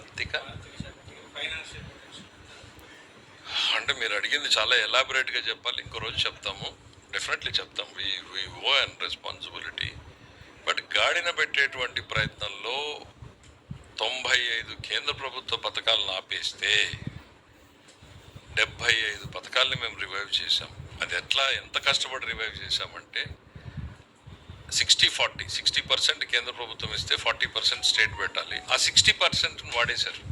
ఆర్థిక అంటే మీరు అడిగింది చాలా ఎలాబొరేట్గా చెప్పాలి. ఇంకో రోజు చెప్తాము. డెఫినెట్లీ చెప్తాం V V O and responsibility but గాడిన పెట్టేటువంటి ప్రయత్నంలో తొంభై ఐదు కేంద్ర ప్రభుత్వ పథకాలను ఆపేస్తే డెబ్భై ఐదు పథకాలని మేము రివైవ్ చేశాం. అది ఎట్లా ఎంత కష్టపడి రివైవ్ చేశామంటే సిక్స్టీ ఫార్టీ సిక్స్టీ పర్సెంట్ కేంద్ర ప్రభుత్వం ఇస్తే ఫార్టీ పర్సెంట్ స్టేట్ పెట్టాలి. ఆ సిక్స్టీ పర్సెంట్ని వాడేశారు.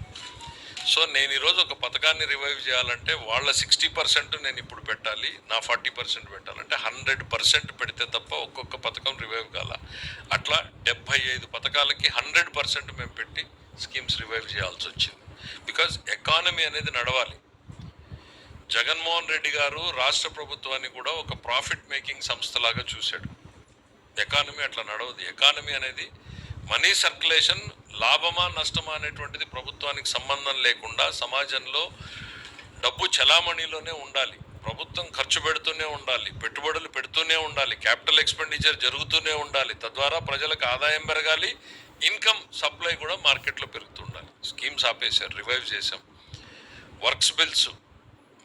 సో నేను ఈరోజు ఒక పథకాన్ని రివైవ్ చేయాలంటే వాళ్ళ సిక్స్టీ పర్సెంట్ నేను ఇప్పుడు పెట్టాలి నా ఫార్టీ పర్సెంట్ పెట్టాలంటే హండ్రెడ్ పర్సెంట్ పెడితే తప్ప ఒక్కొక్క పథకం రివైవ్ కాల. అట్లా డెబ్బై ఐదు పథకాలకి హండ్రెడ్ పర్సెంట్ మేము పెట్టి స్కీమ్స్ రివైవ్ చేయాల్సి వచ్చింది. బికాజ్ ఎకానమీ అనేది నడవాలి. జగన్మోహన్ రెడ్డి గారు రాష్ట్ర ప్రభుత్వాన్ని కూడా ఒక ప్రాఫిట్ మేకింగ్ సంస్థలాగా చూశాడు. ఎకానమీ అట్లా నడవదు. ఎకానమీ అనేది మనీ సర్క్యులేషన్ లాభమా నష్టమా అనేటువంటిది ప్రభుత్వానికి సంబంధం లేకుండా సమాజంలో డబ్బు చలామణిలోనే ఉండాలి. ప్రభుత్వం ఖర్చు పెడుతూనే ఉండాలి. పెట్టుబడులు పెడుతూనే ఉండాలి. క్యాపిటల్ ఎక్స్పెండిచర్ జరుగుతూనే ఉండాలి. తద్వారా ప్రజలకు ఆదాయం పెరగాలి. ఇన్కమ్ సప్లై కూడా మార్కెట్లో పెరుగుతుండాలి స్కీమ్స్ ఆపేశారు రివైవ్ చేశాం. వర్క్స్ బిల్స్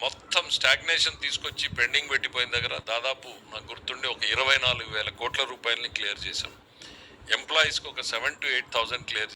మొత్తం స్టాగ్నేషన్ తీసుకొచ్చి పెండింగ్ పెట్టిపోయిన దగ్గర దాదాపు నాకు గుర్తుండి ఒక ఇరవై నాలుగు వేల కోట్ల రూపాయలని క్లియర్ చేశాం. ఎంప్లాయీస్కి ఒక seven to eight thousand clear